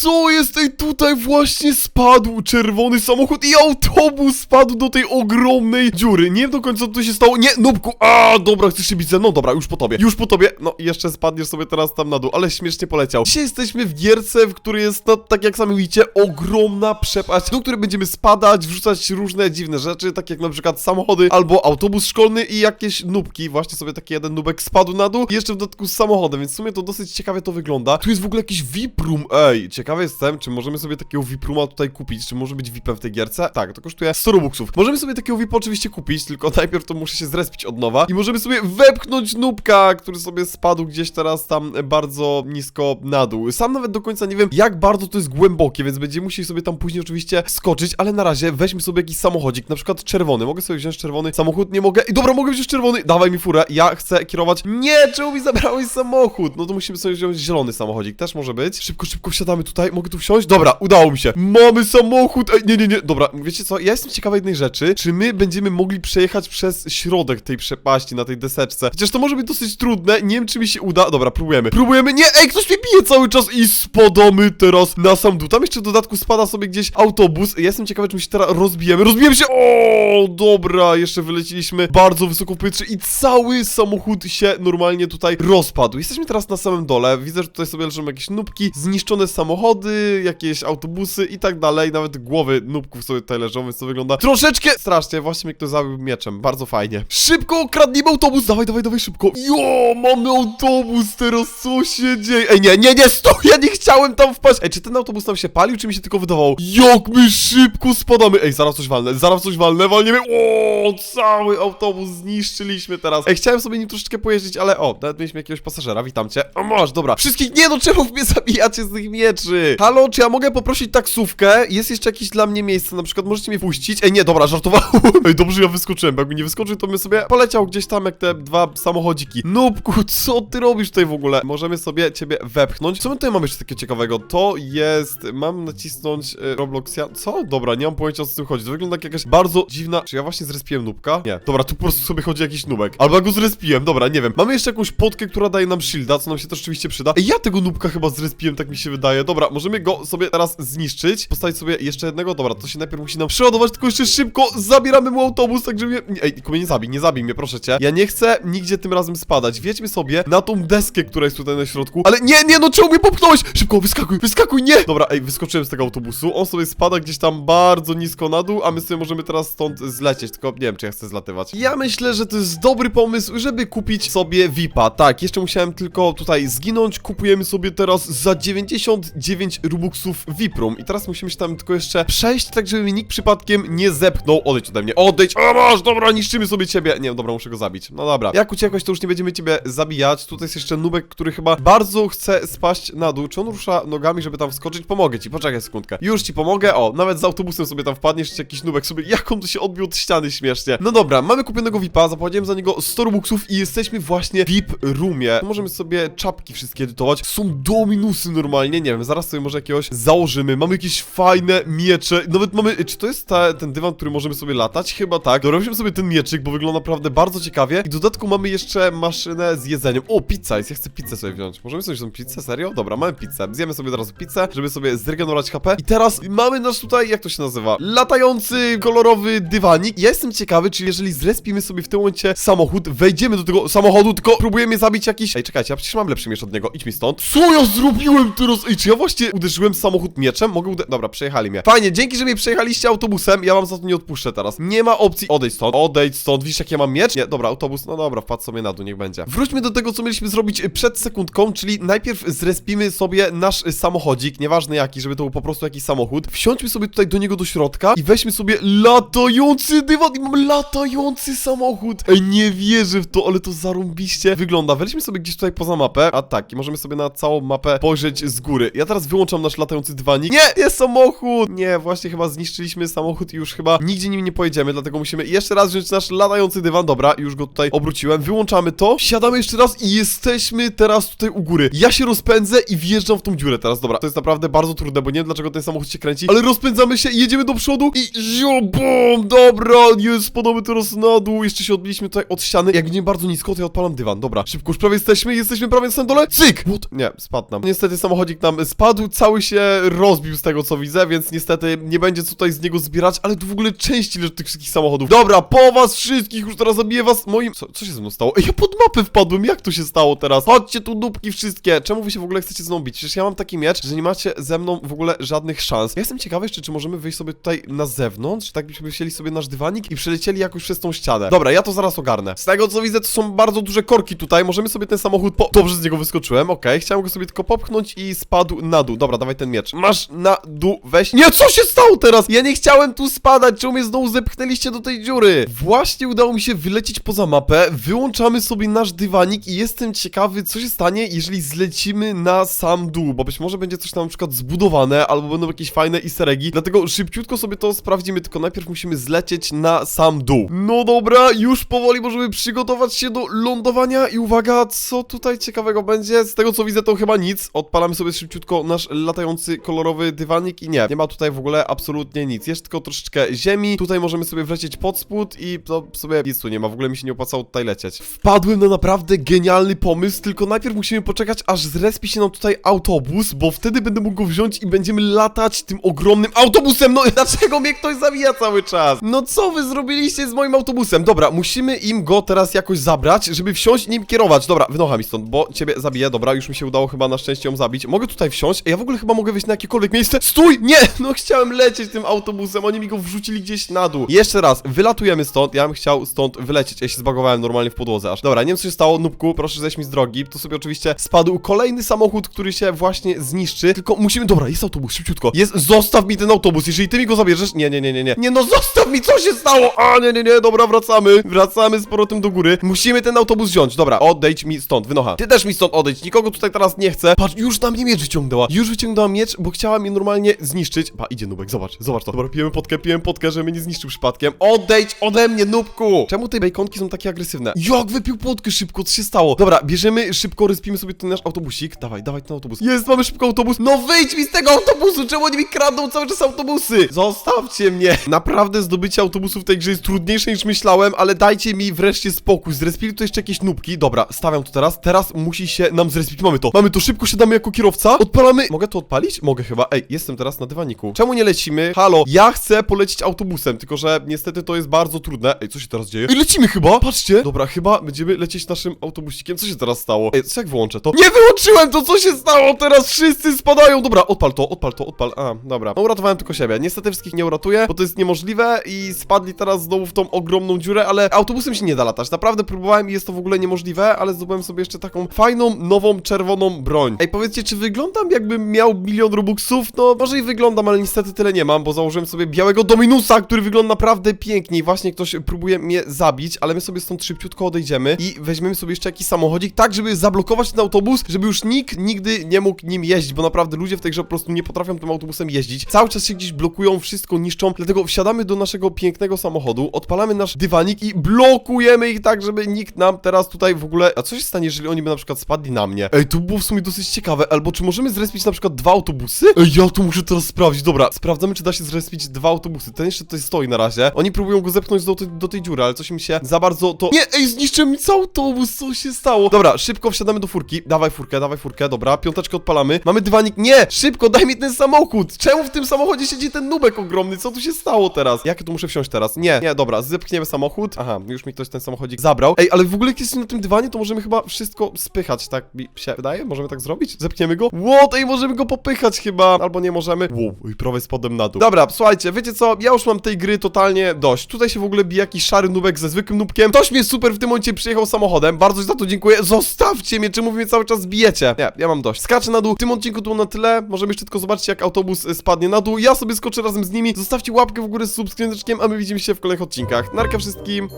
Co jest? Ej, tutaj właśnie spadł czerwony samochód i autobus spadł do tej ogromnej dziury. Nie wiem do końca co tu się stało. Nie, nubku! A, dobra, chcesz się bić ze mną? Dobra, już po tobie. Już po tobie. No, jeszcze spadniesz sobie teraz tam na dół, ale śmiesznie poleciał. Dzisiaj jesteśmy w gierce, w której jest, no, tak jak sami widzicie, ogromna przepaść, do której będziemy spadać, wrzucać różne dziwne rzeczy, tak jak na przykład samochody albo autobus szkolny i jakieś nubki. Właśnie sobie taki jeden nubek spadł na dół i jeszcze w dodatku z samochodem, więc w sumie to dosyć ciekawie to wygląda. Tu jest w ogóle jakiś VIP room, ej, ciekawy jestem, czy możemy sobie takiego VIP rooma tutaj kupić, czy może być VIPem w tej gierce? Tak, to kosztuje 100 robuxów. Możemy sobie takiego VIP oczywiście kupić, tylko najpierw to muszę się zrespić od nowa i możemy sobie wepchnąć nubka, który sobie spadł gdzieś teraz tam bardzo nisko na dół. Sam nawet do końca nie wiem, jak bardzo to jest głębokie, więc będziemy musieli sobie tam później oczywiście skoczyć, ale na razie weźmy sobie jakiś samochodzik, na przykład czerwony. Mogę sobie wziąć czerwony samochód? Nie mogę. I dobra, mogę wziąć czerwony. Dawaj mi furę, ja chcę kierować. Nie, czemu mi zabrałeś samochód? No to musimy sobie wziąć zielony samochodzik, też może być. Szybko, szybko wsiadamy tutaj. Mogę tu wsiąść? Dobra, udało mi się. Mamy samochód. Ej, nie, nie, nie. Dobra, wiecie co? Ja jestem ciekawa jednej rzeczy. Czy my będziemy mogli przejechać przez środek tej przepaści na tej deseczce? Chociaż to może być dosyć trudne. Nie wiem, czy mi się uda. Dobra, próbujemy. Próbujemy. Nie, ej, ktoś mnie bije cały czas i spadamy teraz na sam dół. Tam jeszcze w dodatku spada sobie gdzieś autobus. Ja jestem ciekawy, czy my się teraz rozbijemy. Rozbijemy się. O, dobra, jeszcze wyleciliśmy bardzo wysoko w powietrze i cały samochód się normalnie tutaj rozpadł. Jesteśmy teraz na samym dole. Widzę, że tutaj sobie leżą jakieś nubki, zniszczone samochody, jakieś autobusy i tak dalej. Nawet głowy nubków sobie tutaj leżą, więc to wygląda troszeczkę strasznie. Właśnie mnie ktoś zabił mieczem. Bardzo fajnie. Szybko, kradnijmy autobus. Dawaj, dawaj, dawaj, szybko. Jo, mamy autobus teraz. Co się dzieje? Ej, nie, nie, nie, stój! Ja nie chciałem tam wpaść. Ej, czy ten autobus tam się palił, czy mi się tylko wydawało? Jak my szybko spadamy. Ej, zaraz coś walnę, zaraz coś walnę, walniemy. O, cały autobus zniszczyliśmy teraz. Ej, chciałem sobie nim troszeczkę pojeździć, ale o, nawet mieliśmy jakiegoś pasażera, witam cię. O, masz, dobra. Wszystkich, nie no, czemu mnie zabijacie z tych mieczy? Halo, czy ja mogę poprosić taksówkę? Jest jeszcze jakieś dla mnie miejsce, na przykład możecie mnie puścić? Ej, nie, dobra, żartowałem. Ej, dobrze, ja wyskoczyłem, bo jakby nie wyskoczył, to bym sobie poleciał gdzieś tam jak te dwa samochodziki. Nubku, co ty robisz tutaj w ogóle? Możemy sobie ciebie wepchnąć. Co my tutaj mamy jeszcze takiego ciekawego? To jest, mam nacisnąć y, Robloxia. Co? Dobra, nie mam pojęcia o co z tym chodzi. To wygląda jak jakaś bardzo dziwna... Czy ja właśnie zrespiłem nubka? Nie. Dobra, tu po prostu sobie chodzi jakiś nubek. Albo ja go zrespiłem, dobra, nie wiem. Mamy jeszcze jakąś potkę, która daje nam shielda, co nam się też oczywiście przyda. Ej, ja tego nubka chyba zrespiłem, tak mi się wydaje. Dobra, możemy go sobie teraz zniszczyć. Postawić sobie jeszcze jednego. Dobra, to się najpierw musi nam przeładować, tylko jeszcze szybko zabieramy mu autobus, tak żeby. Ej, tylko nie zabij, nie zabij mnie, proszę cię. Ja nie chcę nigdzie tym razem spadać. Wiedźmy sobie na tą deskę, która jest tutaj na środku. Ale nie, nie, no czemu mnie popchnąłeś? Szybko, wyskakuj, wyskakuj, nie! Dobra, ej, wyskoczyłem z tego autobusu. On sobie spada gdzieś tam bardzo nisko na dół, a my sobie możemy teraz stąd zlecieć, tylko nie wiem, czy ja chcę zlatywać. Ja myślę, że to jest dobry pomysł, żeby kupić sobie VIPa. Tak, jeszcze musiałem tylko tutaj zginąć. Kupujemy sobie teraz za 99 Robuxów VIP Room. I teraz musimy się tam tylko jeszcze przejść, tak żeby mi nikt przypadkiem nie zepchnął. Odejdź ode mnie, odejdź! O, masz, dobra, niszczymy sobie ciebie. Nie, dobra, muszę go zabić. No dobra. Jak uciekłeś, to już nie będziemy ciebie zabijać. Tutaj jest jeszcze nubek, który chyba bardzo chce spaść na dół. Czy on rusza nogami, żeby tam wskoczyć? Pomogę ci, poczekaj sekundkę. Już ci pomogę. O, nawet z autobusem sobie tam wpadniesz, czy jakiś nubek sobie. Jak on tu się odbił od ściany śmiesznie. No dobra, mamy kupionego VIPa, zapłaciłem za niego 100 robuxów i jesteśmy właśnie w VIP roomie. Możemy sobie czapki wszystkie edytować. Są dominusy normalnie, nie wiem, zaraz sobie może jakiegoś założymy. Mamy jakieś fajne miecze. Nawet mamy, czy to jest ta, ten dywan, który możemy sobie latać? Chyba tak. Weźmy sobie ten mieczyk, bo wygląda naprawdę bardzo ciekawie. I w dodatku mamy jeszcze maszynę z jedzeniem. O, pizza jest, ja chcę pizzę sobie wziąć. Możemy sobie wziąć pizzę? Serio? Dobra, mamy pizzę. Zjemy sobie teraz pizzę, żeby sobie zregenerować HP. I teraz mamy nasz tutaj, jak to się nazywa? Latający, kolorowy dywanik. Ja jestem ciekawy, czy jeżeli zrespimy sobie w tym momencie samochód, wejdziemy do tego samochodu, tylko próbujemy zabić jakiś... Ej, czekajcie, ja przecież mam lepszy miecz od niego. Idź mi stąd. Co ja zrobiłem teraz? Ej, czy ja właśnie uderzyłem samochód mieczem? Mogę uderzyć... Dobra, przejechali mnie. Fajnie, dzięki, że mnie przejechaliście autobusem. Ja wam za to nie odpuszczę teraz. Nie ma opcji... Odejdź stąd. Odejdź stąd. Widzisz, jak ja mam miecz? Nie, dobra, autobus. No dobra, wpadł sobie na dół, niech będzie. Wróćmy do tego, co mieliśmy zrobić przed sekundką, czyli najpierw zrespimy sobie nasz samochodzik, nieważne jaki, żeby to był po prostu jakiś samochód. Wsiądźmy sobie tutaj do niego do środka i weźmy sobie latający dywan i mamy latający samochód. Ej, nie wierzę w to, ale to zarąbiście wygląda. Weźmy sobie gdzieś tutaj poza mapę, a tak, i możemy sobie na całą mapę spojrzeć z góry. Ja teraz wyłączam nasz latający dywanik. Nie, jest samochód! Nie, właśnie chyba zniszczyliśmy samochód i już chyba nigdzie nim nie pojedziemy, dlatego musimy jeszcze raz wziąć nasz latający dywan. Dobra, już go tutaj obróciłem. Wyłączamy to, siadamy jeszcze raz i jesteśmy teraz tutaj u góry. Ja się rozpędzę i wjeżdżam w tą dziurę teraz. Dobra, to jest naprawdę bardzo trudne, bo nie wiem dlaczego ten samochód się kręci, ale rozpędzamy się i jedziemy do przodu i ziu, bum, dobra, jest, spadamy teraz na dół, jeszcze się odbiliśmy tutaj od ściany. Jak nie bardzo nisko, to ja odpalam dywan. Dobra, szybko, już prawie jesteśmy, jesteśmy prawie na samym dole. Cyk! What? Nie, spadł nam. Niestety samochodzik nam spadł. Spadł, cały się rozbił z tego co widzę, więc niestety nie będzie tutaj z niego zbierać, ale tu w ogóle części leży tych wszystkich samochodów. Dobra, po was wszystkich, już teraz zabiję was moim... Co, co się ze mną stało? Ej, ja pod mapę wpadłem, jak to się stało teraz? Chodźcie tu dupki wszystkie, czemu wy się w ogóle chcecie z mną bić? Przecież ja mam taki miecz, że nie macie ze mną w ogóle żadnych szans. Ja jestem ciekawy jeszcze, czy możemy wyjść sobie tutaj na zewnątrz, tak byśmy wzięli sobie nasz dywanik i przelecieli jakoś przez tą ścianę. Dobra, ja to zaraz ogarnę. Z tego co widzę, to są bardzo duże korki tutaj, możemy sobie ten samochód po... Dobrze z niego wyskoczyłem, okej, chciałem go sobie tylko popchnąć i spadł na dół. Dobra, dawaj ten miecz. Masz na dół, weź... Nie, co się stało teraz? Ja nie chciałem tu spadać, czemu mnie znowu zepchnęliście do tej dziury? Właśnie udało mi się wylecieć poza mapę, wyłączamy sobie nasz dywanik i jestem ciekawy, co się stanie, jeżeli zlecimy na sam dół, bo być może będzie coś tam na przykład zbudowane, albo będą jakieś fajne easter eggi, dlatego szybciutko sobie to sprawdzimy, tylko najpierw musimy zlecieć na sam dół. No dobra, już powoli możemy przygotować się do lądowania i uwaga, co tutaj ciekawego będzie? Z tego co widzę to chyba nic, odpalamy sobie szybciutko nasz latający kolorowy dywanik i nie, nie ma tutaj w ogóle absolutnie nic, jest tylko troszeczkę ziemi, tutaj możemy sobie wlecieć pod spód i to sobie nic tu nie ma, w ogóle mi się nie opłacało tutaj lecieć. Wpadłem na naprawdę genialny pomysł, tylko najpierw musimy poczekać, aż zrespi się nam tutaj autobus, bo wtedy będę mógł go wziąć i będziemy latać tym ogromnym autobusem. No dlaczego mnie ktoś zawija cały czas? No co wy zrobiliście z moim autobusem? Dobra, musimy im go teraz jakoś zabrać, żeby wsiąść i nim kierować. Dobra, wynocha mi stąd, bo ciebie zabiję. Dobra, już mi się udało chyba na szczęście ją zabić. Mogę tutaj wsiąść? Ja w ogóle chyba mogę wejść na jakiekolwiek miejsce. Stój! Nie! No chciałem lecieć tym autobusem, oni mi go wrzucili gdzieś na dół. Jeszcze raz, wylatujemy stąd. Ja bym chciał stąd wylecieć. Ja się zbagowałem normalnie w podłodze aż. Dobra, nie wiem co się stało, Nubku, proszę zejdź mi z drogi. Tu sobie oczywiście spadł kolejny samochód, który się właśnie zniszczy. Tylko musimy. Dobra, jest autobus, szybciutko. Jest, zostaw mi ten autobus. Jeżeli ty mi go zabierzesz. Nie, nie, nie, nie, nie. Nie, no zostaw mi, co się stało? A, nie, nie, nie, dobra, wracamy. Wracamy z powrotem do góry. Musimy ten autobus wziąć. Dobra, odejdź mi stąd, wynocha. Ty też mi stąd odejdź. Nikogo tutaj teraz nie chcę. Patrz, już na mnie miecz Już wyciągnęła miecz, bo chciała mnie normalnie zniszczyć. Pa, idzie Nubek, zobacz, zobacz to. Dobra, pijemy potkę, pijemy potkę, żeby mnie nie zniszczył przypadkiem. Odejdź ode mnie, Nubku! Czemu te bejkonki są takie agresywne? Jak wypił potkę szybko, co się stało? Dobra, bierzemy szybko, respimy sobie ten nasz autobusik. Dawaj, dawaj ten autobus. Jest, mamy szybko autobus. No wyjdź mi z tego autobusu! Czemu oni mi kradną cały czas autobusy? Zostawcie mnie! Naprawdę zdobycie autobusu w tej grze jest trudniejsze niż myślałem, ale dajcie mi wreszcie spokój. Zrespili tu jeszcze jakieś nubki. Dobra, stawiam to teraz. Teraz musi się nam zrespić. Mamy to. Mamy to, szybko siadamy jako kierowca. Odpalamy. Mogę to odpalić? Mogę chyba. Ej, jestem teraz na dywaniku. Czemu nie lecimy? Halo, ja chcę polecieć autobusem, tylko że niestety to jest bardzo trudne. Ej, co się teraz dzieje? Ej, lecimy chyba! Patrzcie! Dobra, chyba będziemy lecieć naszym autobusikiem. Co się teraz stało? Ej, co jak wyłączę to? Nie wyłączyłem to, co się stało? Teraz wszyscy spadają! Dobra, odpal to, odpal to, odpal. A, dobra. No uratowałem tylko siebie. Niestety wszystkich nie uratuję, bo to jest niemożliwe i spadli teraz znowu w tą ogromną dziurę, ale autobusem się nie da latać. Naprawdę próbowałem i jest to w ogóle niemożliwe, ale zdobyłem sobie jeszcze taką fajną, nową, czerwoną broń. Ej, powiedzcie, czy wyglądam jakbym miał milion robuxów? No, może i wyglądam, ale niestety tyle nie mam, bo założyłem sobie białego Dominusa, który wygląda naprawdę pięknie i właśnie ktoś próbuje mnie zabić, ale my sobie stąd szybciutko odejdziemy i weźmiemy sobie jeszcze jakiś samochodzik, tak żeby zablokować ten autobus, żeby już nikt nigdy nie mógł nim jeździć, bo naprawdę ludzie w tej grze po prostu nie potrafią tym autobusem jeździć. Cały czas się gdzieś blokują, wszystko niszczą, dlatego wsiadamy do naszego pięknego samochodu, odpalamy nasz dywanik i blokujemy ich tak, żeby nikt nam teraz tutaj w ogóle... A co się stanie, jeżeli oni by na przykład spadli na mnie? Ej, to było w sumie dosyć ciekawe, albo czy możemy zrespić na przykład dwa autobusy? Ej, ja to muszę teraz sprawdzić, dobra, sprawdzamy, czy da się zrespić dwa autobusy. Ten jeszcze tutaj stoi na razie. Oni próbują go zepchnąć do, do tej dziury, ale coś mi się za bardzo to... Nie, ej, zniszczyłem mi cały autobus, co się stało? Dobra, szybko wsiadamy do furki. Dawaj furkę, dawaj furkę, dobra, piąteczkę odpalamy. Mamy dywanik, nie! Szybko, daj mi ten samochód! Czemu w tym samochodzie siedzi ten nubek ogromny? Co tu się stało teraz? Jak ja tu muszę wsiąść teraz? Nie, nie, dobra, zepchniemy samochód. Aha, już mi ktoś ten samochodzik zabrał. Ej, ale w ogóle jak jesteśmy na tym dywanie, to możemy chyba wszystko spychać, tak mi się wydaje? Możemy tak zrobić? Zepchniemy go? What? Ej, możemy go popychać chyba, albo nie możemy. Wow, i prawie spadłem na dół. Dobra, słuchajcie, wiecie co? Ja już mam tej gry totalnie dość. Tutaj się w ogóle bije jakiś szary nubek ze zwykłym nubkiem. Ktoś mnie super w tym momencie przyjechał samochodem. Bardzo za to dziękuję. Zostawcie mnie, czemu mnie cały czas bijecie? Nie, ja mam dość. Skaczę na dół. W tym odcinku to na tyle. Możemy jeszcze tylko zobaczyć, jak autobus y, spadnie na dół. Ja sobie skoczę razem z nimi. Zostawcie łapkę w górę z subskrypcją, a my widzimy się w kolejnych odcinkach. Narka wszystkim.